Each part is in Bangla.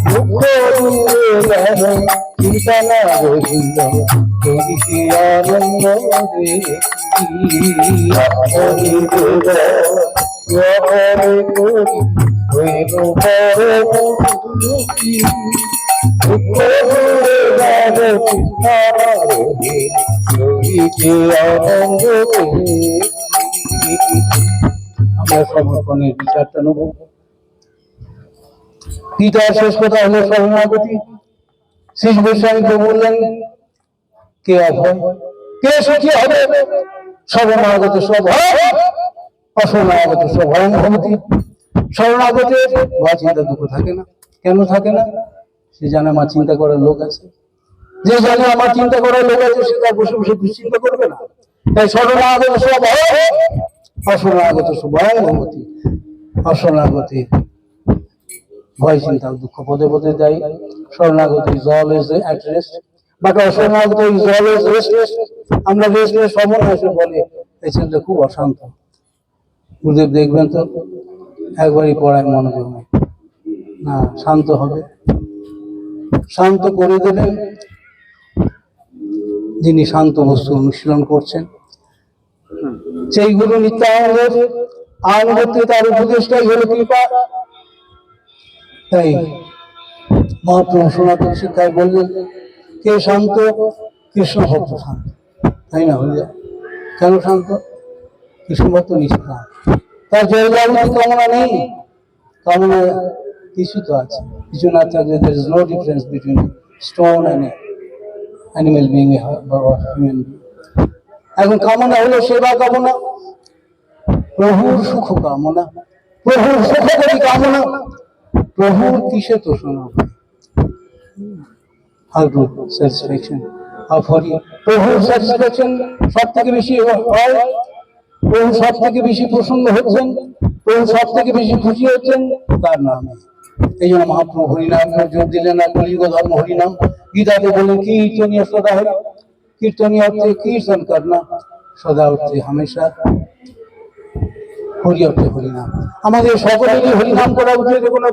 সেবা করে সর্বচেষ্টা তবে ইচ্ছা থাকিয়া তোমার আত্মনি বেদাতে হইল পরে দুঃখ দূরে গেল চিন্তা না রহিল করিতে আনন্দ আমরা সমর্পণের বিচারটা নেব। গীতার শেষ কথা হলো শরণাগতি শেষ গোস্বামী তো বললেন, কে অভয় কে সুখী হবে? শরণাগত সব অশরণাগত সব ভয়ং ভবতী। শরণাগতে বা চিন্তা দুঃখ থাকে না। কেন থাকে না? সে জানে আমার চিন্তা করার লোক আছে। যে জানে আমার চিন্তা করার লোক আছে, সে তার বসে বসে দুশ্চিন্তা করবে না। তাই শরণাগত সব অশরণাগত সব ভয়ং অশরণাগতি ভয় চিন্তা দুঃখ পদে পদে দেয় শরণাগতি is always at rest but অশরণাগতি is always restless আমরা রেস্টলেস সময় এসে বলে, এই ছেলেটা খুব অশান্ত। গুরুদেব দেখবেন তো, একবারই পড়ায় মনোযোগ নেই না, শান্ত হবে। শান্ত করে দেবেন। যিনি শান্ত বস্তু অনুশীলন করছেন। সেই গুরু নিত্যানন্দের আনুগত্যে তার উপদেশটাই হলো কৃপা। তাই মহাপ্রভু সনাতন শিক্ষায় বললেন, কে শান্ত, কৃষ্ণ ভক্ত শান্ত। তাই না হইয়া কেন শান্ত? কৃষ্ণ ভক্ত নিষ্কাম তার জয়লাভী কামনা নেই। কামনা কিছু তো আছে। কিছু না থাকলে there is no difference between stone and animal being human এখন কামনা হলো সেবা কামনা, প্রভুর সুখ কামনা। প্রভুর সুখ কামনা। প্রভুর কিসে সব থেকে বেশি হয়। প্রভু থেকে বেশি প্রসন্ন হচ্ছেন। থেকে বেশি খুশি হচ্ছেন তার নামে এই জন্য জোর দিলেন ধর্ম হরিনাম। গীতাতে বলেন কীর্তনীয় সদা কীর্তনীয় অর্থে কীর্তন করনা সদা অর্থে হামেশা। হরি অর্থে হরিনাম। আমাদের সকলেরই হরিনাম করা উচিত। কোনো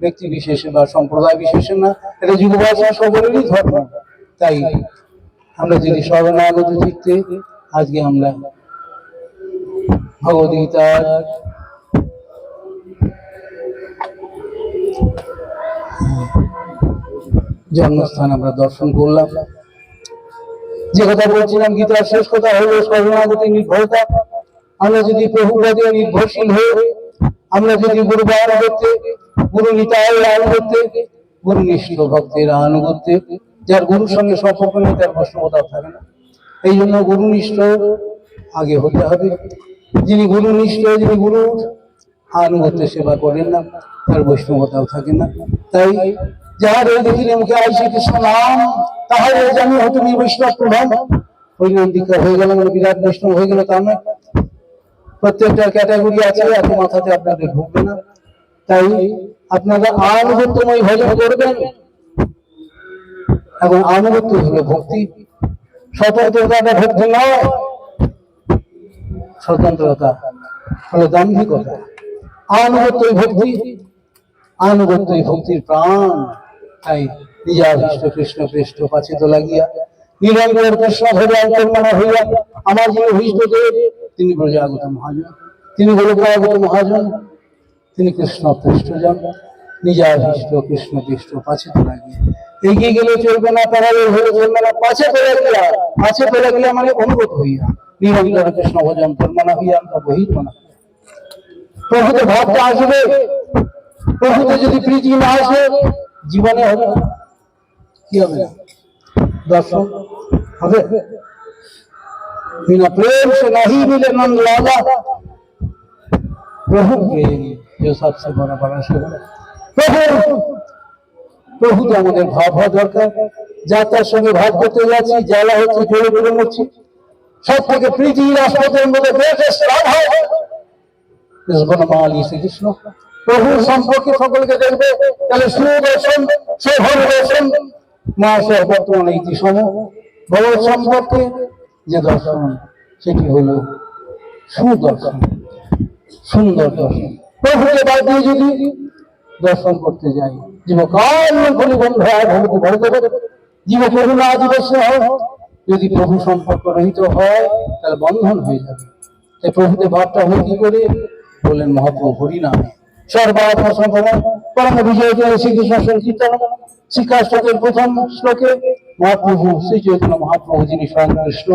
ব্যক্তি বিশেষে বা সম্প্রদায় বিশেষে না, এটা যুববাসী সকলেরই ধর্ম। তাই আমরা যদি শরণাগত চিত্তে আজকে আমরা ভগবদ্গীতার জন্মস্থান আমরা দর্শন করলাম। যে কথা বলছিলাম, গীতার শেষ কথা হলো শরণাগতি নির্ভরতা। আমরা যদি প্রভুবাদী নির্ভরশীল হয়ে আমরা যদি গুরুবার করতে গুরু নিতায়ের আনুগত্যে গুরু নিষ্ঠ ভক্তের আনুগত্যে যার গুরুর সঙ্গে সম্পর্ক নেই, তার বৈষ্ণবতা থাকে না। এই জন্য গুরু গুরুনিষ্ঠ আগে হতে হবে। যিনি গুরু গুরুনিষ্ঠ যিনি গুরু আনুগত্য সেবা করেন না, তার বৈষ্ণবতাও থাকে না। তাই যাহার দেখিলে মুখে আই শ্রীকৃষ্ণ নাম তাহার জানি তুমি বৈষ্ণব প্রধান। হরিনাম দীক্ষা হয়ে গেল মানে বিরাট বৈষ্ণব হয়ে গেল তা নয়। প্রত্যেকটা ক্যাটাগরি আছে এত মাথাতে আপনাদের ঢুকবে না। তাই আপনারা আনুগত্যময় ভজন করবেন। এখন আনুগত্য হলো ভক্তি। স্বতন্ত্রতা ভক্তি নয়। স্বতন্ত্রতা হলো দাম্ভিকতা। আনুগত্যই ভক্তি, আনুগত্যই ভক্তির প্রাণ। তাই নিজাভিষ্ট কৃষ্ণ কৃষ্ণ পাচিত লাগিয়া নিরন্তর কৃষ্ণ ধরে অন্তর্মনা হইয়া, আমার যিনি হৃষ্টদেব তিনি প্রজাগত মহাজন। তিনি গোলকাগত মহাজন, তিনি কৃষ্ণ পৃষ্ঠজন নিজাভিষ্ট কৃষ্ণ পৃষ্ঠ পাচিত লাগিয়া এগিয়ে গেলে চলবে না পাহাড়ে হলে চলবে না, পাছে পেলে গিয়া, পাছে পেলে গিয়া মানে অনুগত হইয়া। নিরন্তর কৃষ্ণ ভজন কর্মনা হইয়া, আমরা বহিত মনা প্রভুতে ভাবটা আসবে। প্রভুতে যদি প্রীতি না আসে, জীবনে হবে কি হবে? না দর্শন হবে? बिना प्रेम से नहीं मिले नंद लाला प्रभु प्रेम जो सबसे बड़ा बड़ा शुभ प्रभु প্রভুতে আমাদের ভাব হওয়া দরকার যা তার সঙ্গে ভাব করতে যাচ্ছি জ্বালা হচ্ছে জ্বলে পড়ে মরছি সব থেকে প্রীতি রাষ্ট্রপতির মধ্যে গ্রেটেস্ট লাভ হয় বনমালী শ্রীকৃষ্ণ প্রভুর সম্পর্কে সকলকে দেখবে তাহলে সুদর্শন শোভন দর্শন মহাশয় বর্তমানে ইতিসম ভগবত সম্পর্কে যে দর্শন, সেটি হল সুদর্শন, সুন্দর দর্শন। প্রভুকে বাদ দিয়ে যদি দর্শন করতে যাই জীব কাল খলি বন্ধ হয় ভরত জীব করুণা দিবস হয়। যদি প্রভু সম্পর্ক রহিত হয়, তাহলে বন্ধন হয়ে যাবে। তাই প্রভুতে ভাবটা হয় কি করে? বললেন মহাপ্রভু হরি নামে সর্বাত্মা সম্ভবন পরম বিজয় জয় শ্রীকৃষ্ণ সংকীর্তন। শ্রীকাষ্টকের প্রথম শ্লোকে মহাপ্রভু, শ্রী চৈতন্য মহাপ্রভু যিনি স্বয়ং কৃষ্ণ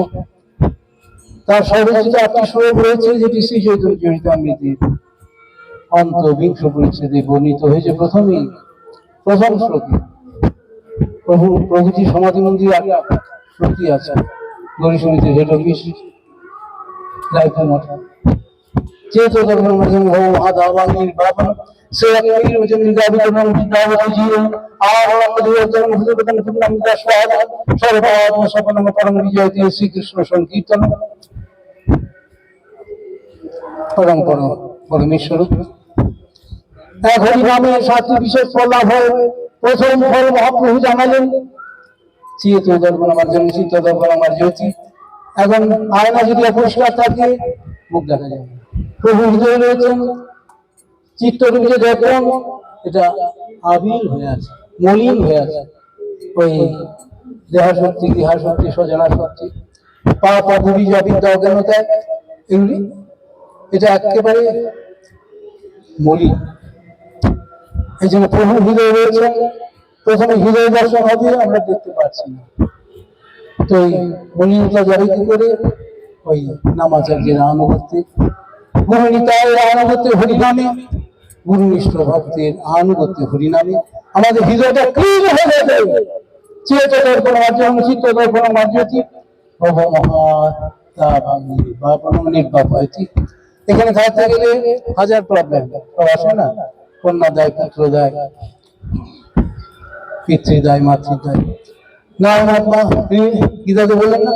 তার সর্বচিত আটটি শ্লোক রয়েছে, যেটি শ্রী চৈতন্য চরিতামৃতের অন্ত বিংশ পরিচ্ছেদে বর্ণিত হয়েছে প্রথমেই, প্রথম শ্লোকে। প্রভু, প্রভুজি সমাধি মন্দির শ্লোকই আছে। গৌরী সমিতির হেড অফিস মঠ। চেত ভব মহাদাবাঙ্গির বাবা পরম বিজয় শ্রীকৃষ্ণ বিশেষ হয় প্রথম ফল মহাপ্রভু জানালেন চিত দর্পণ আমার জন্য চিত্ত দর্পণ আমার জ্যোতি এখন আয়না যদি অপরিষ্কার থাকে, মুখ দেখা যাবে। প্রভু হৃদয় রয়েছেন চিত্তরূপে যে দেখলাম, এটা আবিল হয়ে আছে, মলিন হয়ে আছে। ওই দেহা শক্তি দেহা শক্তি সজনা শক্তি পা পা বুড়ি অবিদ্যা অজ্ঞানতা এগুলি, এটা একেবারে মলিন। এই জন্য প্রভু হৃদয় রয়েছেন প্রথমে হৃদয় দর্শন হবে, আমরা দেখতে পাচ্ছি না। তো এই মলিনতা যাবে কি করে? ওই নামাচার্যের আনুগত্যে গুরু নিতায়ের আনুগত্যে হরিনামে গুরু নিষ্ঠ ভক্তের আনুগত্যে হরিনামে আমাদের হৃদয়টা ক্লিন হয়ে যাবে। এখানে থাকতে গেলে হাজার প্রবলেম আসে না? কন্যা দেয় পুত্র দেয় পিতৃদায়, মাতৃদায়। না মহাত্মা গীতাতে বললেন না?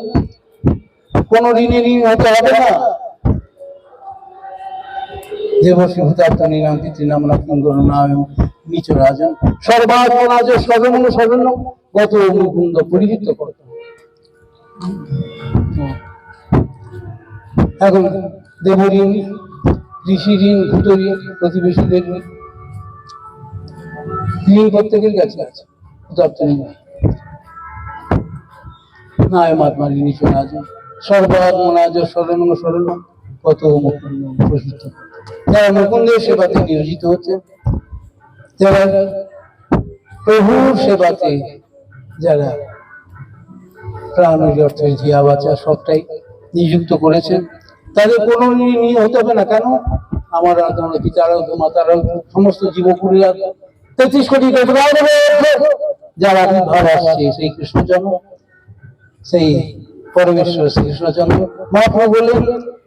কোন ঋণে ঋণ হতে হবে না। দেবশ্রী ভূতার্থ নিরাম পিতৃনাম লক্ষ্মণ নাম নিচ রাজন সর্বাত্মরাজ সর্বমন সর্বন্ন গত মুকুন্দ পরিহিত করত এখন দেবঋণ ঋষি ঋণ ভূত ঋণ প্রতিবেশীদের ঋণ ঋণ প্রত্যেকের কাছে আছে ভূতার্থ নিরাম নায় মাত্মা নিচ রাজন সর্বাত্মরাজ সর্বমন সর্বন্ন কত মুকুন্দ প্রসিদ্ধ যারা সেবাতে নিয়োজিত হচ্ছে যারা প্রভুর সেবাতে যারা জিয়া সবটাই নিযুক্ত করেছেন তাদের কোনো নিয়ে হতে হবে না কেন আমার মাতারাও তো, সমস্ত জীবকুরীরা তেত্রিশ কোটি। যারা ভাব আসছে সেই কৃষ্ণ জন্ম সেই পরমেশ্বর শ্রীকৃষ্ণচন্দ্র মহাপ্রভু বললেন,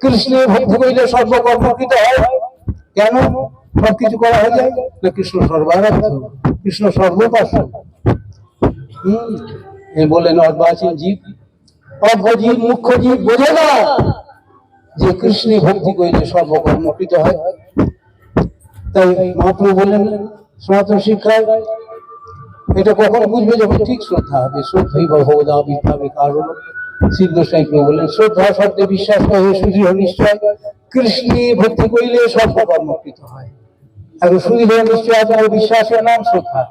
কৃষ্ণের ভক্তি করিলে সর্বকর্মকৃত হয়। কেন? সব কিছু করা হয়ে যায়। না কৃষ্ণ সর্বারাধ্য কৃষ্ণ সর্বপাশ হম বললেন অর্বাচীন জীব। অজ্ঞ মুখ্য জীব, বোঝে না যে কৃষ্ণে ভক্তি করিলে সর্বকর্মকৃত হয়। তাই মহাপ্রভু বললেন, সনাতন শিক্ষায় এটা কখন বুঝবে যখন ঠিক শ্রদ্ধা হবে। শ্রদ্ধই ভগবদা কারণ গোস্বাই প্রভু বললেন শ্রদ্ধা শব্দে বিশ্বাস করে সুদৃঢ় নিশ্চয়। কৃষ্ণে ভক্তি করিলে সর্বকর্মকৃত হয়। এখন সুদৃঢ় নিশ্চয়াত্মক বিশ্বাসের নাম শ্রদ্ধা।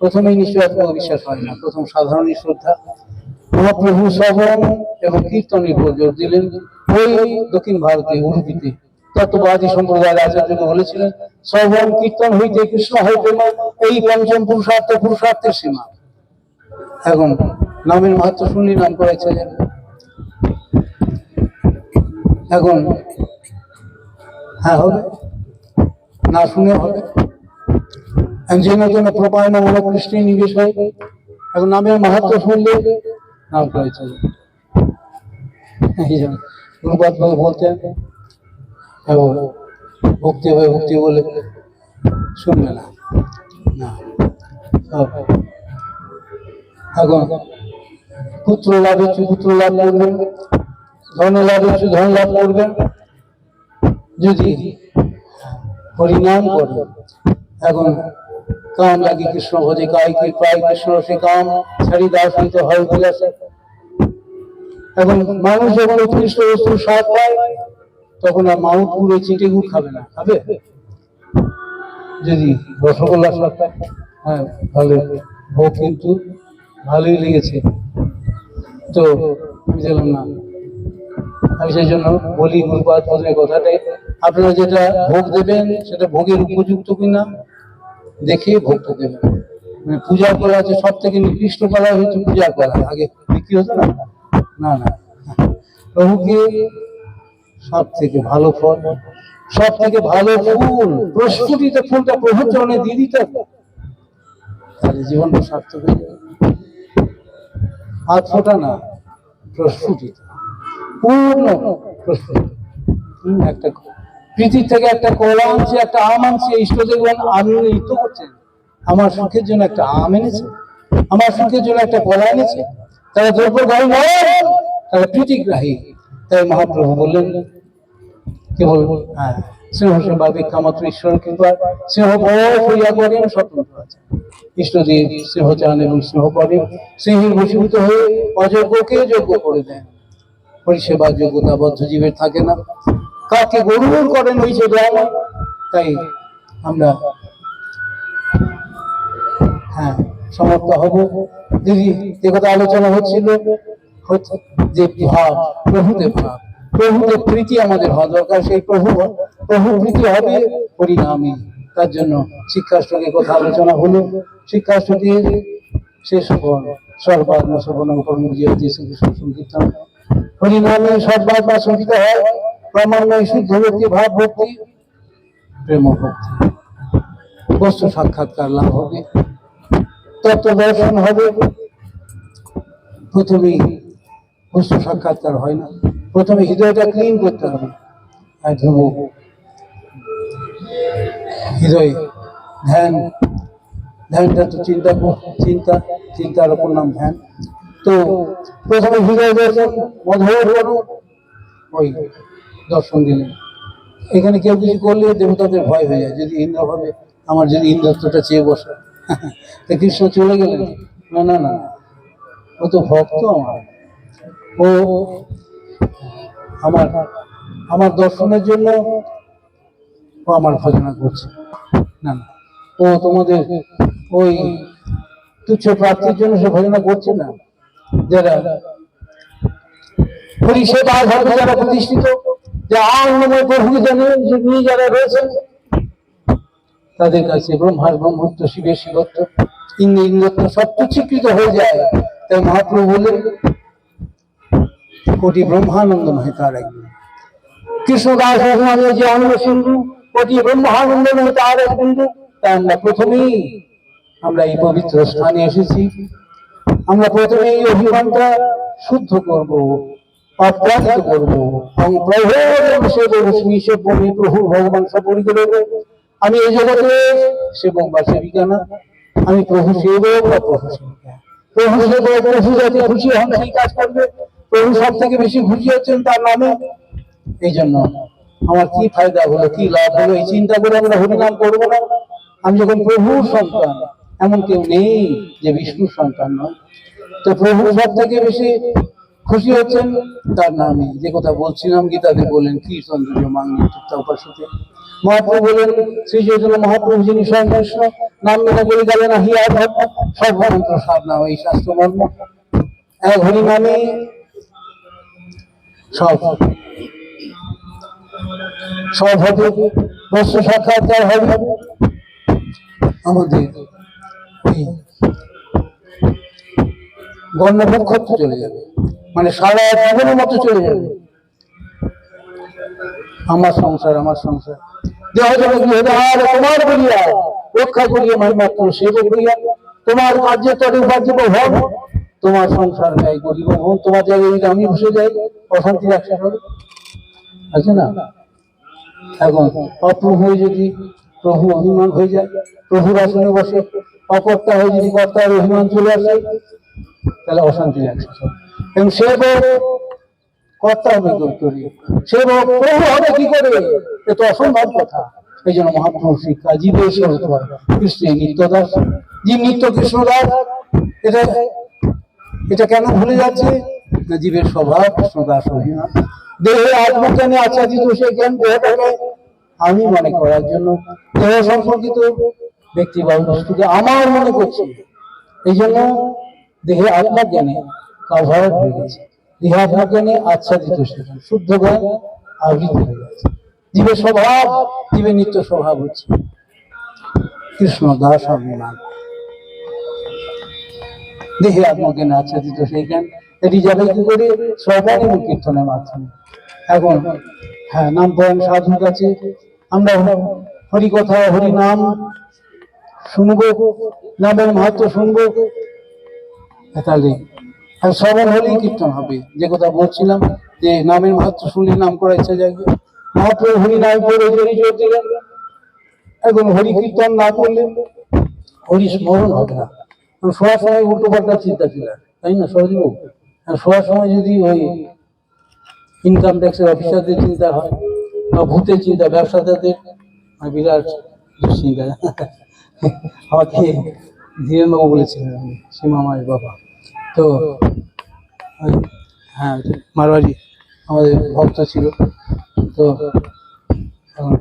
প্রথমেই নিশ্চয়াত্মক বিশ্বাস হয় না, প্রথম সাধারণই শ্রদ্ধা। মহাপ্রভু শ্রবণ এবং কীর্তনের উপর জোর দিলেন। ওই দক্ষিণ ভারতে, উড়ুপিতে, তত্ত্ববাদী সম্প্রদায়ের আচার্যকে বলেছিলেন, শ্রবণ, কীর্তন হইতে কৃষ্ণ হইতে এই পঞ্চম পুরুষার্থ পুরুষার্থের সীমা। এখন নামের মাহাত্ম শুনলি নাম করেছে এখন হ্যাঁ হবে। না শুনে হবে। যে নতুন প্রপায়নমূলক কৃষ্ণের নিবেশ হয়। এখন নামের মাহাত্ম শুনলে নাম করেছে গুরুপাদ বাবু বলতেন, এবং ভক্তি হবে ভক্তি বলে শুনবে না। না। এখন পুত্র লাভ হচ্ছে পুত্র লাভ করবেন। ধন লাভ হচ্ছে ধন লাভ করবেন। যদি হরিনাম করে এখন কাম লাগে কৃষ্ণ ভজে, কায় কি পায় কৃষ্ণ সে কাম ছাড়ি দাস হইতে হয় বিলাসে। এখন মানুষ যখন উৎকৃষ্ট বস্তুর স্বাদ পায়, তখন আর মাউন্ট পুরো চিটে গুড় খাবে না। খাবে? যদি রসগোল্লা পায় হ্যাঁ ভালো ভোগ কিন্তু ভালোই লেগেছে। তো আমি দিলাম না। আমি সেই জন্য বলি গুরুপাদ পদের কথাটাই আপনারা যেটা ভোগ দেবেন সেটা ভোগের উপযুক্ত কিনা, দেখে ভোগটা দেবেন। মানে পূজার কলা আছে সব থেকে নিকৃষ্ট কলা হচ্ছে পূজার কলা আগে বিক্রি হতো না? না না। প্রভুকে সব থেকে ভালো ফল সব থেকে ভালো ফুল, প্রস্ফুটিত ফুলটা প্রভুর চরণে দিয়ে দিতে তাহলে জীবনটা সার্থক হয়ে যাবে। হাত ফোটা না, প্রস্ফুটিত। পূর্ণ প্রস্ফুটিত। একটা পৃথিবী থেকে একটা কলা আনছে একটা আম আনছি আনছে ইষ্টদেবগণ আনন্দিত করছেন আমার সুখের জন্য একটা আম এনেছে, আমার সুখের জন্য একটা কলা এনেছে। তারা দ্রব্যগ্রাহী নয় তারা প্রীতিগ্রাহী। তাই মহাপ্রভু বললেন কেবল হ্যাঁ। ঈশ্বর কৃপা বড় হইয়া করেন স্বতন্ত্র চান এবং করেন হয়ে অযোগ্যকে যোগ্য করে দেন। পরিষেবা যোগ্যতা বদ্ধ জীবের থাকে না। কাকে গরুর করেন ওই তাই আমরা হ্যাঁ সমর্থ হব। দিদি যে কথা আলোচনা হচ্ছিল। হচ্ছে যে ভাব, প্রভুতে ভাব। প্রভুতে প্রীতি আমাদের হওয়া দরকার। সেই প্রভু প্রভু প্রীতি হবে পরিণামে। তার জন্য শিক্ষাষ্টকের কথা আলোচনা হলো। শিক্ষাষ্টকের শেষ ফল সর্বাত্ম শ্রবণ কর্ম জিয়তি শ্রীকৃষ্ণ সংকীর্তন। হরিনামে সর্বাত্মা সংকীর্ত হয়। ক্রমান্বয়ে শুদ্ধ ভক্তি ভাব ভক্তি, প্রেম ভক্তি। বস্তু সাক্ষাৎকার লাভ হবে। তত্ত্ব দর্শন হবে। প্রথমেই বস্তু সাক্ষাৎকার হয় না। প্রথমে হৃদয়টা ক্লিন করতে হবে। আর ধ্রুব হৃদয়। ধ্যান। ধ্যানটা তো চিন্তা চিন্তা চিন্তার ওপর নাম ধ্যান। তো প্রথমে হৃদয় দর্শন, মধুর ওই দর্শন দিলেন এখানে কেউ কিছু করলে দেবতাদের ভয় হয়ে যায়, যদি ইন্দ্র ভাবে, আমার যদি ইন্দ্রত্বটা চেয়ে বসে। তা কৃষ্ণ চলে গেলেন। না না না। ও তো ভক্ত আমার। ও আমার আমার দর্শনের জন্য ও আমার ভজনা করছে। না ও তোমাদের ওই তুচ্ছ প্রাপ্তির জন্য সে ভজনা করছে না? যারা পরিষেবা যারা প্রতিষ্ঠিত প্রভুকে নিয়ে যারা রয়েছেন, তাদের কাছে ব্রহ্মার ব্রহ্মত্ব শিবের শিবত্ব, ইন্দ্র ইন্দ্রত্ব তো স্বীকৃত হয়ে যায়। তাই মহাপ্রভু বললেন, কোটি ব্রহ্মানন্দ নয় তার একদিন কৃষ্ণদাস যে আনন্দ সিন্ধু কোটি ব্রহ্মানন্দ নয় তার এক বিন্দু তাই আমরা প্রথমেই, আমরা এই পবিত্র স্থানে এসেছি। আমরা প্রথমে এই অভিমানটা শুদ্ধ করব, অপ্রাকৃত করব এবং প্রভু সে রশ্মি সে বমি প্রভু ভগবান সপরি করে আমি এই জগতে সেবক বা সেবিকা না, আমি প্রভু সেবক বা প্রভু সেবিকা। প্রভু সেবক, প্রভু যাতে খুশি হন, সেই কাজ করবে। প্রভু সব থেকে বেশি খুশি হচ্ছেন তার নামে। এই জন্য আমার কি ফায়দা হলো, কি লাভ হলো, এই চিন্তা করে আমরা হরিনাম করব না। আমি যখন প্রভুর সন্তান, এমন কেউ নেই যে বিষ্ণুর সন্তান নয়। তো প্রভু সব থেকে বেশি খুশি হচ্ছেন তার নামে। যে কথা বলছিলাম, গীতাতে বলেন কি সৌন্দর্য মাঙ্গি চিত্তা উপাসতে। মহাপ্রভু বলেন শ্রী চৈতন্য মহাপ্রভু যিনি স্বয়ং কৃষ্ণ, নাম মেনে বলে গেলেন হিয়া ধর্ম, সর্বমন্ত্র সাধনা এই শাস্ত্র মর্ম এক হরি নামে সব। হবে সাক্ষাৎকার হবে। আমাদের এই চলে যাবে। মানে সারা জীবনের মতো চলে যাবে। আমার সংসার আমার সংসার। দেহ জগৎ তোমার বলিয়া, রক্ষা করিয়া মাই মাত্র সেবক করিয়া তোমার কার্যের তরে উপার্য ভব তোমার সংসার করিব ভব তোমার জায়গায় আমি বসে যাই, অশান্তি রাখতে হবে আছে না? এখন অপ্রভু হয়ে যদি প্রভু অভিমান হয়ে যায়, প্রভুর আসনে বসে অকর্তা হয়ে যদি কর্তার অভিমান চলে আসে, তাহলে অশান্তি লাগছে এবং সে কর্তা হবে সে প্রভু হবে কি এ তো অসম্ভব কথা। এই জন্য মহাপ্রভু শিক্ষা, জীবের স্বরূপ হয় কৃষ্ণ নিত্যদাস। জীব নিত্য কৃষ্ণদাস, এটা এটা কেন ভুলে যাচ্ছে? না জীবের স্বভাব, কৃষ্ণদাস অভিমান। দেহে আত্মজ্ঞানে সেই জ্ঞান আমি মনে করার জন্য দেহ সম্পর্কিত বস্তুকে আমার মনে করছি। এই জন্য দেহে আত্মজ্ঞানে হয়ে গেছে। দেহে আত্মজ্ঞানে আচ্ছাদিত সেখানে শুদ্ধ জ্ঞান আবৃত হয়ে গেছে। জীবের স্বভাব, জীবের নিত্য স্বভাব হচ্ছে কৃষ্ণ দাস অভিমান দেহে আত্মজ্ঞানে আচ্ছাদিত সেই জ্ঞান, এটি যাবে কি করে? শ্রবণ কীর্তনের মাধ্যমে। এখন হ্যাঁ নাম পড়েন সাধুর কাছে। আমরা হরি কথা হরি নাম শুনব, নামের মাহাত্ম শুনব। তাহলে আর শ্রবণ হলেই কীর্তন হবে। যে কথা বলছিলাম, যে নামের মাহাত্ম শুনলে নাম করার ইচ্ছা জাগবে মহাপ্রভু হরি নাম পড়ে হরি জোর দিলেন। এখন হরি কীর্তন না করলে হরি স্মরণ হবে না। শোয়ার সময় উল্টো পাল্টা চিন্তা ছিল, তাই না সহজবাবু শোয়ার সময় যদি ওই ইনকাম ট্যাক্সের অফিসারদের চিন্তা হয় বা ভূতের চিন্তা, ব্যবসাদারদের। আর বিরাট দুশ্চিন্তা। আমাকে ধীরেনবাবু বলেছিলেন সীমামায়ের বাবা। তো হ্যাঁ মারবাড়ি আমাদের ভক্ত ছিল। তো, এখন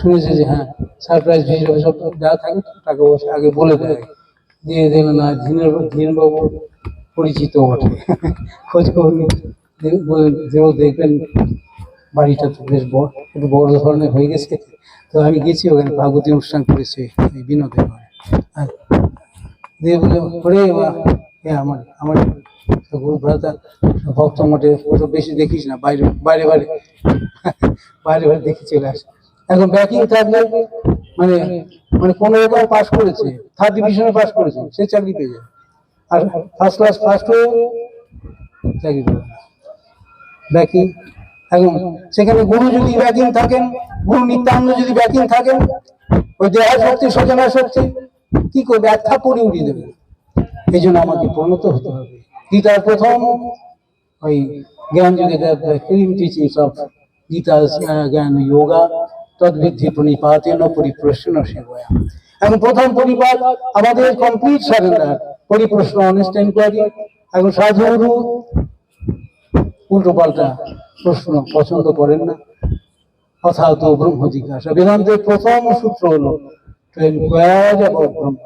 শুনেছে যে হ্যাঁ সারপ্রাইজ ভিজিট সব যা থাকে টাকা পয়সা আগে বলে দেয়। দিয়ে দিল না ধীনের ধীরবাবু পরিচিত বটে। খোঁজ খবর যেও দেখবেন বাড়িটা তো বেশ বড়, একটু বড় ধরনের হয়ে গেছে। তো আমি গেছি, ওখানে ভাগবতী অনুষ্ঠান করেছে এই বিনোদের ঘরে। আর দিয়ে বলে, ওরে বা আমার আমার গুরু ভ্রাতা ভক্ত মঠে ওসব বেশি দেখিস না, বাইরে বাইরে বাইরে বাইরে বাইরে দেখে চলে আসে। এখন ব্যাকিং থাকলে মানে মানে কোনো রকম পাস করেছে থার্ড ডিভিশনে পাস করেছে, সে চাকরি পেয়ে যায় আর ফার্স্ট ক্লাস ফার্স্ট হয়ে চাকরি পেয়ে ব্যাকিং এখন সেখানে গুরু যদি ব্যাকিং থাকেন, গুরু নিত্যানন্দ যদি ব্যাকিং থাকেন, ওই দেহা শক্তি সচনা শক্তি, কি করবে? এক পড়ে উড়িয়ে দেবে। এই জন্য আমাকে প্রণত হতে হবে। গীতার প্রথম ওই জ্ঞান যুগে ফিল্ম টিচিংস অফ গীতা জ্ঞান, যোগা তদ্বিধি প্রণিপাতেন পরিপ্রশ্ন সেবয়া। এখন প্রথম পরিপাত আমাদের কমপ্লিট সারেন্ডার পরিপ্রশ্ন অনেস্ট এনকোয়ারি এখন সাধুগুরু উল্টো পাল্টা প্রশ্ন পছন্দ করেন না। অথাত ব্রহ্ম জিজ্ঞাসা। বেদান্তের প্রথম সূত্র হলো ব্রহ্ম?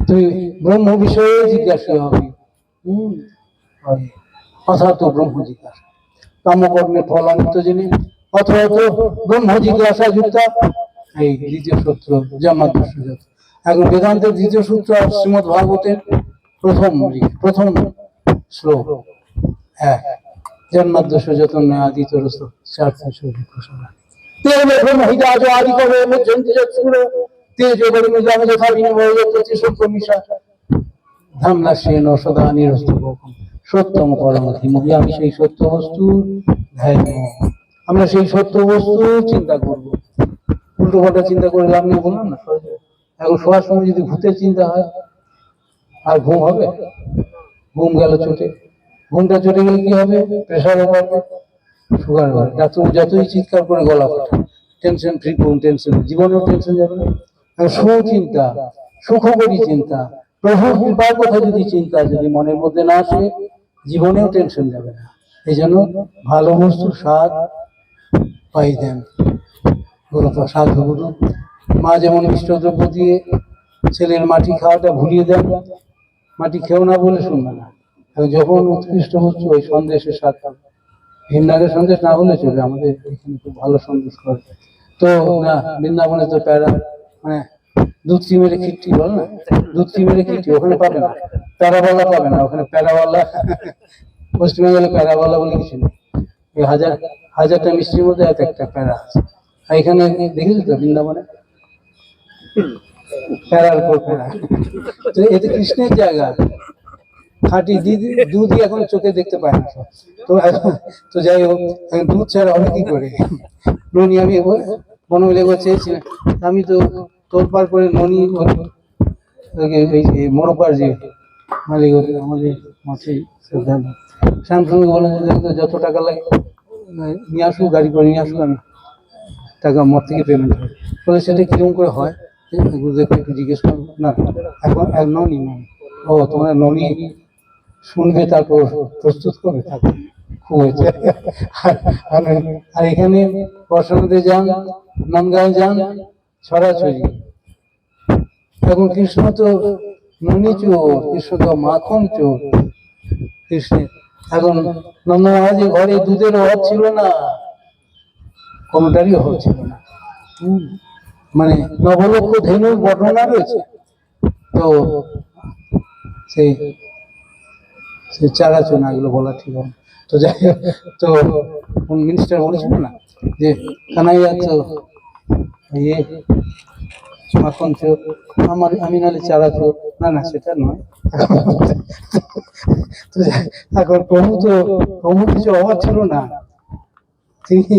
তুমি ব্রহ্ম বিষয়ে জিজ্ঞাসা হবে। হম। অথাত ব্রহ্ম জিজ্ঞাসা। কামকর্মে ফল অনিত্য জেনে অথবা তো ব্রহ্ম জিজ্ঞাসা যুক্ত। এই দ্বিতীয় সূত্র জামাদর্শ এখন বেদান্তের দ্বিতীয় সূত্র শ্রীমদ ভাগবতের প্রথম প্রথম শ্লোক। হ্যাঁ। আদি সত্য মিশা। সত্যম আমি সেই সত্য বস্তু, ধ্যান আমরা সেই সত্য বস্তু চিন্তা করব। উল্টো পাল্টা চিন্তা করে লাভ নেই, বললাম না? এখন শোয়ার সময় যদি ভূতের চিন্তা হয়, আর ঘুম হবে? ঘুম গেল চোটে। ঘুমটা চটে গেলে কি হবে? প্রেশারও বাড়বে সুগার বাড়বে ডাক্তার যতই চিৎকার করে গলা ফাটা টেনশন ফ্রি ঘুম টেনশন জীবনেও টেনশন যাবে না। সুচিন্তা সুখকরী চিন্তা। প্রভু কৃপার কথা যদি চিন্তা যদি মনের মধ্যে না আসে, জীবনেও টেনশন যাবে না। এই জন্য ভালো বস্তুর স্বাদ পাই দেন। গুরু প্রসাদ গুরু মা যেমন মিষ্টদ্রব্য দিয়ে ছেলের মাটি খাওয়াটা ভুলিয়ে দেন, মাটি খেও না বলে শুনবে না। যখন উৎকৃষ্ট হচ্ছে, ওই সন্দেশের স্বাদ পাবে ভিন্নাগের সন্দেশ না হলে চলবে আমাদের এখানে খুব ভালো সন্দেশ করে। তো না, বৃন্দাবনে তো প্যারা মানে দুধ চিমেরে খিট্টি বল না? দুধ চিমেরে খিট্টি, ওখানে পাবে না। প্যারাবালা পাবে না, ওখানে প্যারাওয়ালা পশ্চিমবঙ্গের প্যারাবালা বলে কিছু নেই। এই হাজার, হাজারটা মিষ্টির মধ্যে এত একটা প্যারা আছে। এখানে দেখেছ তো বৃন্দাবনে? প্যারার পর প্যারা। তো এতে কৃষ্ণের জায়গা খাঁটি দুধই এখন চোখে দেখতে পায় না। তো তো যাই হোক দুধ ছাড়া কি করে? ননি, আমি বনমিলে চেয়েছিলাম আমি তো তোর পার করে ননি এই- যে মালিক আমাদের স্যামসুংকে বলেন তো যত টাকা লাগে নিয়ে আসুক, গাড়ি করে নিয়ে আসুক, আমি টাকা মর থেকে পেমেন্ট হবে বলে, সেটা কীরকম করে হয়? গুরুদেবকে একটু জিজ্ঞেস করব না, এখন এক ননি। ও, তোমার ননি শুনবে, তারপর প্রস্তুত করবে থাকো খুব হয়েছে আর- এখানে পড়াশোনাতে যান নামগাঁও যান, ছড়াছড়ি। এখন কৃষ্ণ তো ননি চোর কৃষ্ণ। তো মাখন চোর কৃষ্ণের এখন নন্দ মহারাজের ঘরে দুধের অভাব ছিল না কোনোটারই অভাব ছিল না। মানে নবলক্ষ ধেনুর বর্ণনা রয়েছে। তো সেই সেই চারাচুনা এগুলো বলা ঠিক হবে। তো যাই তো মিনিস্টার বলেছিল না যে কানাইয়া তো ইয়ে মাখন চোর আমার আমি নাহলে চারা চোর না না, সেটা নয়। তো এখন প্রভু তো প্রভু কিছু অভাব ছিল না। তিনি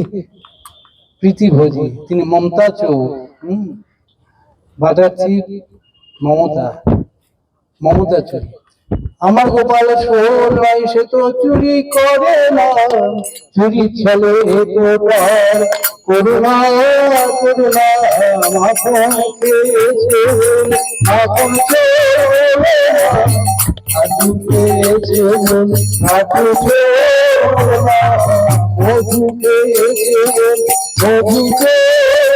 প্রীতি ভোজি, তিনি মমতা চোর হম? বাজাচ্ছি মমতা মমতা চুরি। আমার গোপাল সোর নয় সে তো চুরি করে না। চুরি ছেলে তো তার করুণা করুণা মাখন খেয়েছে মাখন খেয়ে আজু পেয়ে মধু পেয়েছে মধু পেয়ে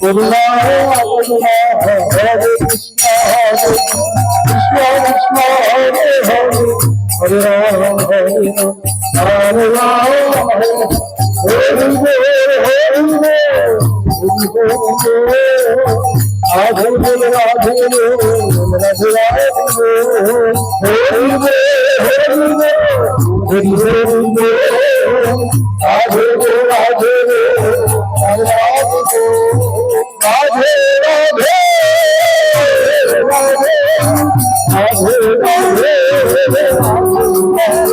করুণা করুণা হরে কৃষ্ণ হরে কৃষ্ণ কৃষ্ণ হরে হরে হরে রাম হরে রাম হরে রাম হরে হরে রাধে রাধে রাধে রাধে রাধে রাধে রাধে